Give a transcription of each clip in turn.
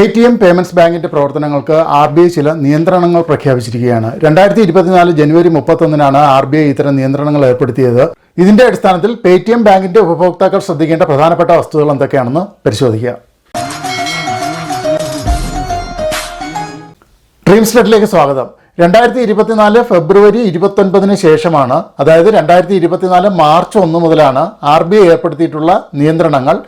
Pay T M payments ബാങ്കിന്റെ പ്രവർത്തനങ്ങൾക്ക് R B I ചില നിയന്ത്രണങ്ങൾ പ്രഖ്യാപിച്ചിരിക്കുകയാണ്. രണ്ടായിരത്തി ഇരുപത്തിനാല് ജനുവരി മുപ്പത്തൊന്നിനാണ് ആർ ബി ഐ ഇത്തരം നിയന്ത്രണങ്ങൾ ഏർപ്പെടുത്തിയത്. ഇതിന്റെ അടിസ്ഥാനത്തിൽ പേ ടി എം ബാങ്കിന്റെ ഉപഭോക്താക്കൾ ശ്രദ്ധിക്കേണ്ട പ്രധാനപ്പെട്ട വസ്തുതകൾ എന്തൊക്കെയാണെന്ന് പരിശോധിക്കുക ഡ്രീം സ്വാഗതം. രണ്ടായിരത്തി ഇരുപത്തിനാല് ഫെബ്രുവരി ഇരുപത്തൊൻപതിന് ശേഷമാണ് അതായത് രണ്ടായിരത്തി ഇരുപത്തിനാല് മാർച്ച് ഒന്ന് മുതലാണ് ആർ ബി ഐ ഏർപ്പെടുത്തിയിട്ടുള്ള നിയന്ത്രണങ്ങൾ.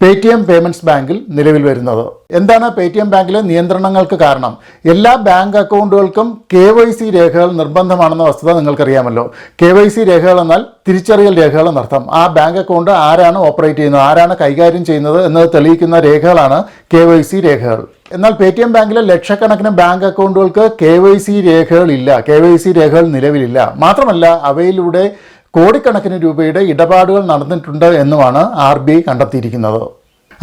പേ ടി എം പേയ്മെന്റ്സ് ബാങ്കിൽ നിലവിൽ വരുന്നത്. എന്താണ് പേ ടി എം ബാങ്കിലെ നിയന്ത്രണങ്ങൾക്ക് കാരണം? എല്ലാ ബാങ്ക് അക്കൗണ്ടുകൾക്കും കെ വൈ സി രേഖകൾ നിർബന്ധമാണെന്ന വസ്തുത നിങ്ങൾക്കറിയാമല്ലോ. കെ വൈ സി രേഖകൾ എന്നാൽ തിരിച്ചറിയൽ രേഖകൾ എന്നർത്ഥം. ആ ബാങ്ക് അക്കൗണ്ട് ആരാണ് ഓപ്പറേറ്റ് ചെയ്യുന്നത് ആരാണ് കൈകാര്യം ചെയ്യുന്നത് എന്നത് തെളിയിക്കുന്ന രേഖകളാണ് കെ വൈ സി രേഖകൾ. എന്നാൽ പേ ടി എം ബാങ്കിലെ ലക്ഷക്കണക്കിന് ബാങ്ക് അക്കൗണ്ടുകൾക്ക് കെ വൈ സി രേഖകളില്ല. കെ വൈ സി രേഖകൾ നിലവിലില്ല. മാത്രമല്ല അവയിലൂടെ കോടിക്കണക്കിന് രൂപയുടെ ഇടപാടുകൾ നടന്നിട്ടുണ്ട് എന്നുമാണ് ആർ ബി ഐ കണ്ടെത്തിയിരിക്കുന്നത്.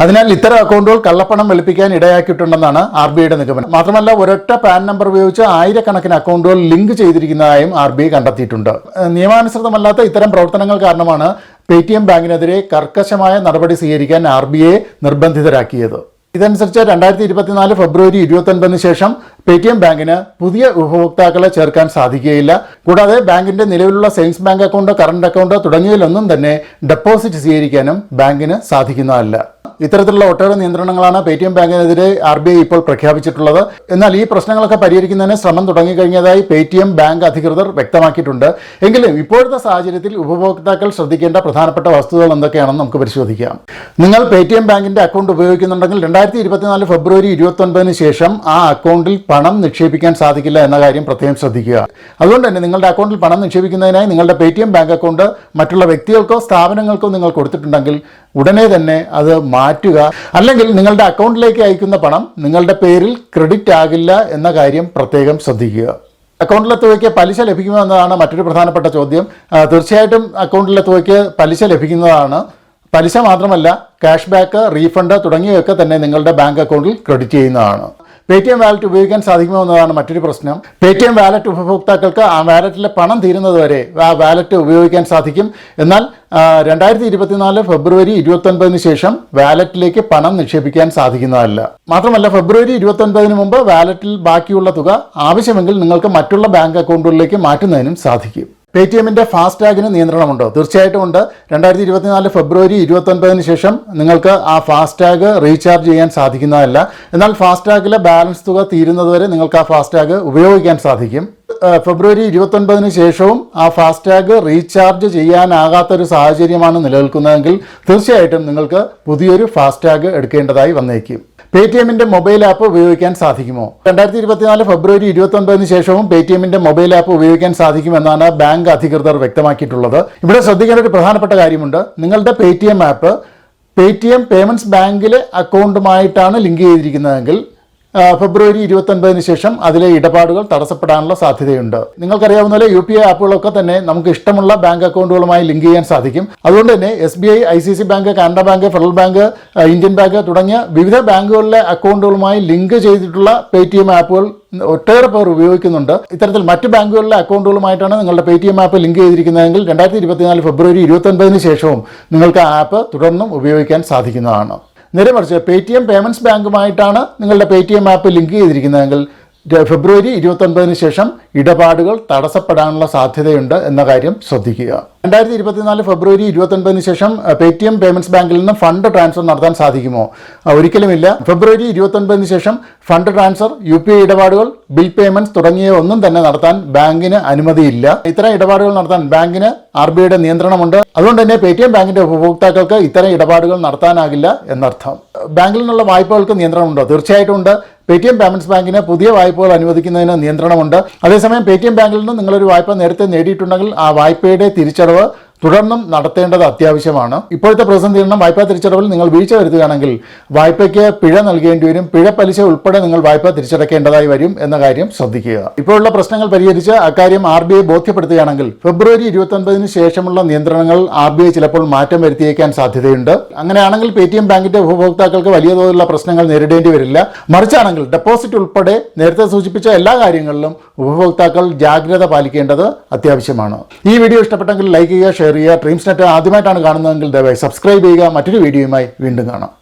അതിനാൽ ഇത്തരം അക്കൗണ്ടുകൾ കള്ളപ്പണം വെളുപ്പിക്കാൻ ഇടയാക്കിയിട്ടുണ്ടെന്നാണ് ആർ ബി ഐയുടെ നിഗമനം. മാത്രമല്ല ഒരൊറ്റ പാൻ നമ്പർ ഉപയോഗിച്ച് ആയിരക്കണക്കിന് അക്കൗണ്ടുകൾ ലിങ്ക് ചെയ്തിരിക്കുന്നതായും ആർ ബി ഐ കണ്ടെത്തിയിട്ടുണ്ട് നിയമാനുസൃതമല്ലാത്ത ഇത്തരം പ്രവർത്തനങ്ങൾ കാരണമാണ് പേ ടി എം ബാങ്കിനെതിരെ കർക്കശമായ നടപടി സ്വീകരിക്കാൻ ആർ ബി ഐ നിർബന്ധിതരാക്കിയത്. ഇതനുസരിച്ച് രണ്ടായിരത്തി ഇരുപത്തിനാല് ഫെബ്രുവരി ഇരുപത്തൊൻപതിന് ശേഷം പേ ടി എം ബാങ്കിന് പുതിയ ഉപഭോക്താക്കളെ ചേർക്കാൻ സാധിക്കുകയില്ല. കൂടാതെ ബാങ്കിന്റെ നിലവിലുള്ള savings bank account current account തുടങ്ങിയതിലൊന്നും തന്നെ ഡെപ്പോസിറ്റ് സ്വീകരിക്കാനും ബാങ്കിന് സാധിക്കുന്നതല്ല. ഇത്തരത്തിലുള്ള ഒട്ടേറെ നിയന്ത്രണങ്ങളാണ് പേ ടി എം ബാങ്കിനെതിരെ ആർ ബി ഐ ഇപ്പോൾ പ്രഖ്യാപിച്ചിട്ടുള്ളത്. എന്നാൽ ഈ പ്രശ്നങ്ങളൊക്കെ പരിഹരിക്കുന്നതിന് ശ്രമം തുടങ്ങിക്കഴിഞ്ഞതായി പേ ടി എം ബാങ്ക് അധികൃതർ വ്യക്തമാക്കിയിട്ടുണ്ട്. എങ്കിലും ഇപ്പോഴത്തെ സാഹചര്യത്തിൽ ഉപഭോക്താക്കൾ ശ്രദ്ധിക്കേണ്ട പ്രധാനപ്പെട്ട വസ്തുതകൾ എന്തൊക്കെയാണെന്ന് നമുക്ക് പരിശോധിക്കാം. നിങ്ങൾ പേ ടി എം ബാങ്കിന്റെ അക്കൗണ്ട് ഉപയോഗിക്കുന്നുണ്ടെങ്കിൽ രണ്ടായിരത്തി ഇരുപത്തിനാല് ഫെബ്രുവരി ഇരുപത്തൊൻപതിന് ശേഷം ആ അക്കൗണ്ടിൽ പണം നിക്ഷേപിക്കാൻ സാധിക്കില്ല എന്ന കാര്യം പ്രത്യേകം ശ്രദ്ധിക്കുക. അതുകൊണ്ട് തന്നെ നിങ്ങളുടെ അക്കൗണ്ടിൽ പണം നിക്ഷേപിക്കുന്നതിനായി നിങ്ങളുടെ പേ ബാങ്ക് അക്കൗണ്ട് മറ്റുള്ള വ്യക്തികൾക്കോ സ്ഥാപനങ്ങൾക്കോ നിങ്ങൾ കൊടുത്തിട്ടുണ്ടെങ്കിൽ ഉടനെ തന്നെ അത് മാറ്റുക അല്ലെങ്കിൽ നിങ്ങളുടെ അക്കൗണ്ടിലേക്ക് അയക്കുന്ന പണം നിങ്ങളുടെ പേരിൽ ക്രെഡിറ്റ് ആകില്ല എന്ന കാര്യം പ്രത്യേകം ശ്രദ്ധിക്കുക. അക്കൗണ്ടിലെ തുകയ്ക്ക് പലിശ ലഭിക്കുമോ എന്നതാണ് മറ്റൊരു പ്രധാനപ്പെട്ട ചോദ്യം. തീർച്ചയായിട്ടും അക്കൗണ്ടിലെ തുകയ്ക്ക് പലിശ ലഭിക്കുന്നതാണ്. പലിശ മാത്രമല്ല ക്യാഷ് ബാക്ക് റീഫണ്ട് തുടങ്ങിയവയൊക്കെ തന്നെ നിങ്ങളുടെ ബാങ്ക് അക്കൗണ്ടിൽ ക്രെഡിറ്റ് ചെയ്യുന്നതാണ്. പേ ടി എം വാലറ്റ് ഉപയോഗിക്കാൻ സാധിക്കുമോ എന്നതാണ് മറ്റൊരു പ്രശ്നം. പേ ടി എം വാലറ്റ് ഉപഭോക്താക്കൾക്ക് ആ വാലറ്റിലെ പണം തീരുന്നതുവരെ ആ വാലറ്റ് ഉപയോഗിക്കാൻ സാധിക്കും. എന്നാൽ രണ്ടായിരത്തി ഇരുപത്തിനാല് ഫെബ്രുവരി ഇരുപത്തൊൻപതിന് ശേഷം വാലറ്റിലേക്ക് പണം നിക്ഷേപിക്കാൻ സാധിക്കുന്നതല്ല. മാത്രമല്ല ഫെബ്രുവരി ഇരുപത്തൊൻപതിന് മുമ്പ് വാലറ്റിൽ ബാക്കിയുള്ള തുക ആവശ്യമെങ്കിൽ നിങ്ങൾക്ക് മറ്റുള്ള ബാങ്ക് അക്കൗണ്ടുകളിലേക്ക് മാറ്റുന്നതിനും സാധിക്കും. പേ ടി എമ്മിന്റെ ഫാസ്ടാഗിന് നിയന്ത്രണമുണ്ടോ? തീർച്ചയായിട്ടും ഉണ്ട്. രണ്ടായിരത്തി ഇരുപത്തിനാല് ഫെബ്രുവരി ഇരുപത്തൊൻപതിന് ശേഷം നിങ്ങൾക്ക് ആ ഫാസ്ടാഗ് റീചാർജ് ചെയ്യാൻ സാധിക്കുന്നതല്ല. എന്നാൽ ഫാസ്ടാഗിലെ ബാലൻസ് തുക തീരുന്നതുവരെ നിങ്ങൾക്ക് ആ ഫാസ്ടാഗ് ഉപയോഗിക്കാൻ സാധിക്കും. ഫെബ്രുവരി ഇരുപത്തൊൻപതിന് ശേഷവും ആ ഫാസ്ടാഗ് റീചാർജ് ചെയ്യാനാകാത്തൊരു സാഹചര്യമാണ് നിലനിൽക്കുന്നതെങ്കിൽ തീർച്ചയായിട്ടും നിങ്ങൾക്ക് പുതിയൊരു ഫാസ്ടാഗ് എടുക്കേണ്ടതായി വന്നേക്കും. പേ ടി എമ്മിന്റെ മൊബൈൽ ആപ്പ് ഉപയോഗിക്കാൻ സാധിക്കുമോ? രണ്ടായിരത്തി ഇരുപത്തിനാല് ഫെബ്രുവരി ഇരുപത്തൊൻപതിന് ശേഷവും പേ ടി എമ്മിന്റെ മൊബൈൽ ആപ്പ് ഉപയോഗിക്കാൻ സാധിക്കുമെന്നാണ് ബാങ്ക് അധികൃതർ വ്യക്തമാക്കിയിട്ടുള്ളത്. ഇവിടെ ശ്രദ്ധിക്കേണ്ട ഒരു പ്രധാനപ്പെട്ട കാര്യമുണ്ട്. നിങ്ങളുടെ Paytm app Paytm payments ബാങ്കിലെ അക്കൗണ്ടുമായിട്ടാണ് ലിങ്ക് ചെയ്തിരിക്കുന്നതെങ്കിൽ ഫെബ്രുവരി ഇരുപത്തൊൻപതിന് ശേഷം അതിലെ ഇടപാടുകൾ തടസ്സപ്പെടാനുള്ള സാധ്യതയുണ്ട്. നിങ്ങൾക്കറിയാവുന്ന പോലെ യു പി ഐ ആപ്പുകളൊക്കെ തന്നെ നമുക്ക് ഇഷ്ടമുള്ള ബാങ്ക് അക്കൗണ്ടുകളുമായി ലിങ്ക് ചെയ്യാൻ സാധിക്കും. അതുകൊണ്ട് തന്നെ S B I I C C bank Canara bank federal bank Indian bank തുടങ്ങിയ വിവിധ ബാങ്കുകളിലെ അക്കൗണ്ടുകളുമായി ലിങ്ക് ചെയ്തിട്ടുള്ള പേ ടി എം ആപ്പുകൾ ഒട്ടേറെ പേർ ഉപയോഗിക്കുന്നുണ്ട്. ഇത്തരത്തിൽ മറ്റ് ബാങ്കുകളിലെ അക്കൗണ്ടുകളുമായിട്ടാണ് നിങ്ങളുടെ Paytm app link ചെയ്തിരിക്കുന്നതെങ്കിൽ രണ്ടായിരത്തി ഇരുപത്തിനാല് ഫെബ്രുവരി ഇരുപത്തൊൻപതിന് ശേഷവും നിങ്ങൾക്ക് ആ ആപ്പ് തുടർന്നും ഉപയോഗിക്കാൻ സാധിക്കുന്നതാണ്. നേരെ മറിച്ച് പേ ടി എം പേയ്മെന്റ്സ് ബാങ്കുമായിട്ടാണ് നിങ്ങളുടെ Paytm app link ചെയ്തിരിക്കുന്നതെങ്കിൽ ഫെബ്രുവരി ഇരുപത്തൊൻപതിന് ശേഷം ഇടപാടുകൾ തടസ്സപ്പെടാനുള്ള സാധ്യതയുണ്ട് എന്ന കാര്യം ശ്രദ്ധിക്കുക. രണ്ടായിരത്തി ഇരുപത്തിനാല് ഫെബ്രുവരി ഇരുപത്തൊൻപതിന് ശേഷം പേ ടി എം പേയ്മെന്റ്സ് ബാങ്കിൽ നിന്ന് ഫണ്ട് ട്രാൻസ്ഫർ നടത്താൻ സാധിക്കുമോ? ഒരിക്കലുമില്ല. ഫെബ്രുവരി ഇരുപത്തൊൻപതിന് ശേഷം fund transfer U P I ഇടപാടുകൾ ബിൽ പേയ്മെന്റ്സ് തുടങ്ങിയ ഒന്നും തന്നെ നടത്താൻ ബാങ്കിന് അനുമതിയില്ല. ഇത്തരം ഇടപാടുകൾ നടത്താൻ ബാങ്കിന് ആർ ബി ഐയുടെ നിയന്ത്രണമുണ്ട്. അതുകൊണ്ട് തന്നെ പേ ടി എം ബാങ്കിന്റെ ഉപഭോക്താക്കൾക്ക് ഇത്തരം ഇടപാടുകൾ നടത്താനാകില്ല എന്നർത്ഥം. ബാങ്കിൽ നിന്നുള്ള വായ്പകൾക്ക് നിയന്ത്രണമുണ്ടോ? തീർച്ചയായിട്ടും ഉണ്ട്. പേ ടി എം പേയ്മെന്റ്സ് ബാങ്കിന് പുതിയ വായ്പകൾ അനുവദിക്കുന്നതിന് നിയന്ത്രണമുണ്ട്. അതേസമയം പേ ടി എം ബാങ്കിൽ നിന്ന് നിങ്ങളൊരു വായ്പ നേരത്തെ നേടിയിട്ടുണ്ടെങ്കിൽ ആ വായ്പയുടെ തിരിച്ചടവ് തുടർന്നും നടത്തേണ്ടത് അത്യാവശ്യമാണ്. ഇപ്പോഴത്തെ പ്രതിസന്ധി എണ്ണം വായ്പാ തിരിച്ചടവിൽ നിങ്ങൾ വീഴ്ച വരുത്തുകയാണെങ്കിൽ വായ്പയ്ക്ക് പിഴ നൽകേണ്ടി വരും. പിഴ പലിശ ഉൾപ്പെടെ നിങ്ങൾ വായ്പ തിരിച്ചടക്കേണ്ടതായി വരും എന്ന കാര്യം ശ്രദ്ധിക്കുക. ഇപ്പോഴുള്ള പ്രശ്നങ്ങൾ പരിഹരിച്ച് അക്കാര്യം ആർ ബി ഐ ബോധ്യപ്പെടുത്തുകയാണെങ്കിൽ ഫെബ്രുവരി ഇരുപത്തൊൻപതിന് ശേഷമുള്ള നിയന്ത്രണങ്ങൾ ആർ ബി ഐ ചിലപ്പോൾ മാറ്റം വരുത്തിയേക്കാൻ സാധ്യതയുണ്ട്. അങ്ങനെയാണെങ്കിൽ പേ ടി എം ബാങ്കിന്റെ ഉപഭോക്താക്കൾക്ക് വലിയ തോതിലുള്ള പ്രശ്നങ്ങൾ നേരിടേണ്ടി വരില്ല. മറിച്ചാണെങ്കിൽ ഡെപ്പോസിറ്റ് ഉൾപ്പെടെ നേരത്തെ സൂചിപ്പിച്ച എല്ലാ കാര്യങ്ങളിലും ഉപഭോക്താക്കൾ ജാഗ്രത പാലിക്കേണ്ടത് അത്യാവശ്യമാണ്. ഈ വീഡിയോ ഇഷ്ടപ്പെട്ടെങ്കിൽ ലൈക്ക് ചെയ്യുക ഷെയർ ചെയ്യുക ഡ്രീംസ് നെറ്റ് ആദ്യമായിട്ടാണ് കാണുന്നതെങ്കിൽ ദയവായി സബ്സ്ക്രൈബ് ചെയ്യുക. മറ്റൊരു വീഡിയോയുമായി വീണ്ടും കാണാം.